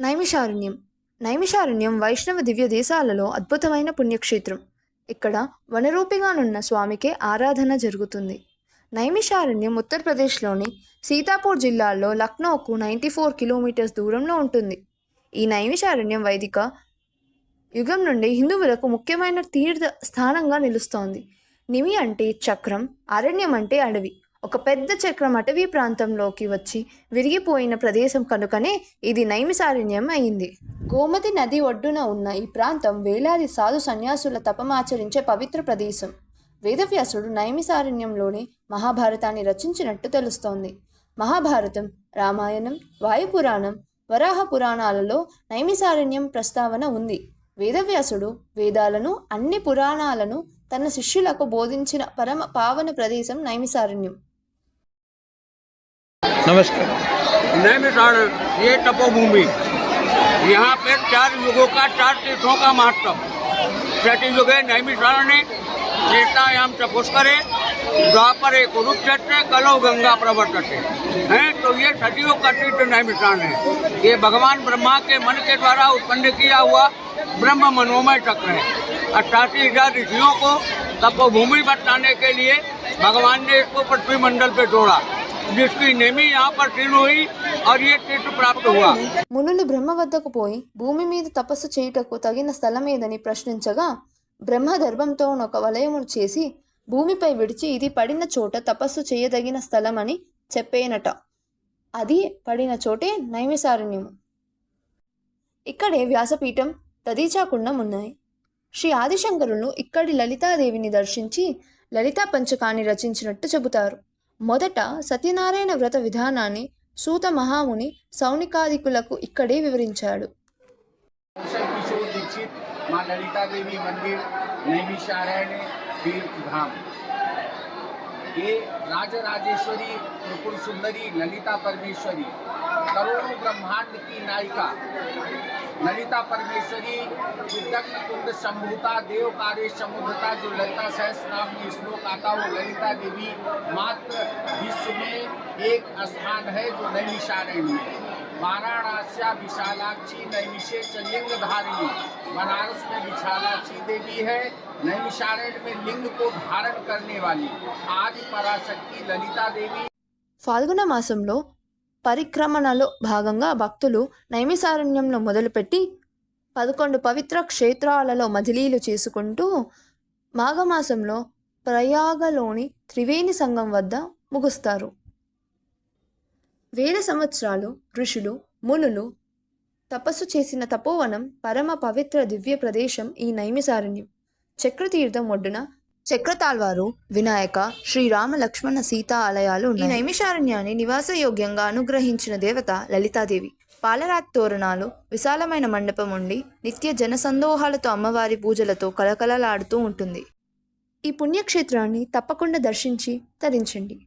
నైమిషారణ్యం. నైమిషారణ్యం వైష్ణవ దివ్య దేశాలలో అద్భుతమైన పుణ్యక్షేత్రం. ఇక్కడ వనరూపిగానున్న స్వామికే ఆరాధన జరుగుతుంది. నైమిషారణ్యం ఉత్తరప్రదేశ్లోని సీతాపూర్ జిల్లాలో లక్నోకు నైంటీ ఫోర్ కిలోమీటర్స్ దూరంలో ఉంటుంది. ఈ నైమిషారణ్యం వైదిక యుగం నుండి హిందువులకు ముఖ్యమైన తీర్థ స్థానంగా నిలుస్తోంది. నిమి అంటే చక్రం అరణ్యం అంటే అడవి. ఒక పెద్ద చక్రం అటవీ ప్రాంతంలోకి వచ్చి విరిగిపోయిన ప్రదేశం కనుకనే ఇది నైమిసారణ్యం అయింది. గోమతి నది ఒడ్డున ఉన్న ఈ ప్రాంతం వేలాది సాధు సన్యాసుల తపమాచరించే పవిత్ర ప్రదేశం. వేదవ్యాసుడు నైమిసారణ్యంలోనే మహాభారతాన్ని రచించినట్టు తెలుస్తోంది. మహాభారతం రామాయణం వాయుపురాణం వరాహ పురాణాలలో నైమిసారణ్యం ప్రస్తావన ఉంది. వేదవ్యాసుడు వేదాలను అన్ని పురాణాలను తన శిష్యులకు బోధించిన పరమ పావన ప్రదేశం నైమిసారణ్యం. नमस्कार। नैमिषारण ये तपोभूमि। यहाँ पे चार युगों का, चार तीर्थों का महत्व। सतयुगे नैमिषारण्य त्रेतायाम च पुष्करे द्वापरे कुरुक्षेत्र, कलो गंगा प्रवर्तते हैं तो ये सदियों का तीर्थ नैमिषारण है। ये भगवान ब्रह्मा के मन के द्वारा उत्पन्न किया हुआ ब्रह्म मनोमय चक्र है। अट्ठासी हज़ार ऋषियों को तपोभूमि बताने के लिए भगवान ने इसको पृथ्वी मंडल पे जोड़ा। जिसकी नेमी यहाँ पर शीर्ण हुई और ये तीर्थ प्राप्त हुआ మునులు బ్రహ్మ వద్దకు పోయి భూమి మీద తపస్సు చేయుటకు తగిన స్థలమేదని ప్రశ్నించగా బ్రహ్మ దర్భంతో ఒక వలయమును చేసి భూమిపై విడిచి ఇది పడిన చోట తపస్సు చేయదగిన స్థలమని చెప్పేనట అది పడిన చోటే నైమిసారణ్యము ఇక్కడే వ్యాసపీఠం దదీచాకుండం ఉన్నాయి శ్రీ ఆదిశంకరులు ఇక్కడి లలితాదేవిని దర్శించి లలితా పంచకాన్ని రచించినట్టు చెబుతారు మొదట సత్యనారాయణ వ్రత విధానాన్ని సూత మహాముని సౌనికాదికులకు ఇక్కడే వివరించాడు भूषण किशोर दीक्षित माँ ललिता देवी मंदिर नैमिषारण्य तीर्थ धाम ये राजराजेश्वरी त्रिपुर सुंदरी ललिता परमेश्वरी करोड़ों ब्रह्मांड की नायिका ललिता परमेश्वरी कृतज्ञ कुंड सम्भुता देव कार्य समुद्रता जो ललिता सहस नाम में श्लोक आता वो ललिता देवी मात्र विश्व में एक स्थान है, जो नैमिषारण्य है। वाराणसिया विशालाक्षी नैमिषे चलिंग धारिणी। बनारस में विशालाक्षी देवी है, नैमिषारण्य में लिंग को धारण करने वाली। आदि पराशक्ति ललिता देवी। फाल्गुन मासంలో పరిక్రమణలో భాగంగా భక్తులు నైమిసారణ్యంలో మొదలుపెట్టి పదకొండు పవిత్ర క్షేత్రాలలో మజిలీలు చేసుకుంటూ మాఘమాసంలో ప్రయాగలోని త్రివేణి సంఘం వద్ద ముగుస్తారు. వేల సంవత్సరాలు ఋషులు మునులు తపస్సు చేసిన తపోవనం పరమ పవిత్ర దివ్య ప్రదేశం ఈ నైమిసారణ్యం. చక్రతీర్థం ఒడ్డున చక్రతాల్వారు వినాయక శ్రీరామ లక్ష్మణ సీత ఆలయాలు ఈ నైమిషారణ్యాన్ని నివాసయోగ్యంగా అనుగ్రహించిన దేవత లలితాదేవి. పాలరాతి తోరణాలు విశాలమైన మండపం ఉండి నిత్య జనసందోహాలతో అమ్మవారి పూజలతో కలకలలాడుతూ ఉంటుంది. ఈ పుణ్యక్షేత్రాన్ని తప్పకుండా దర్శించి తరించండి.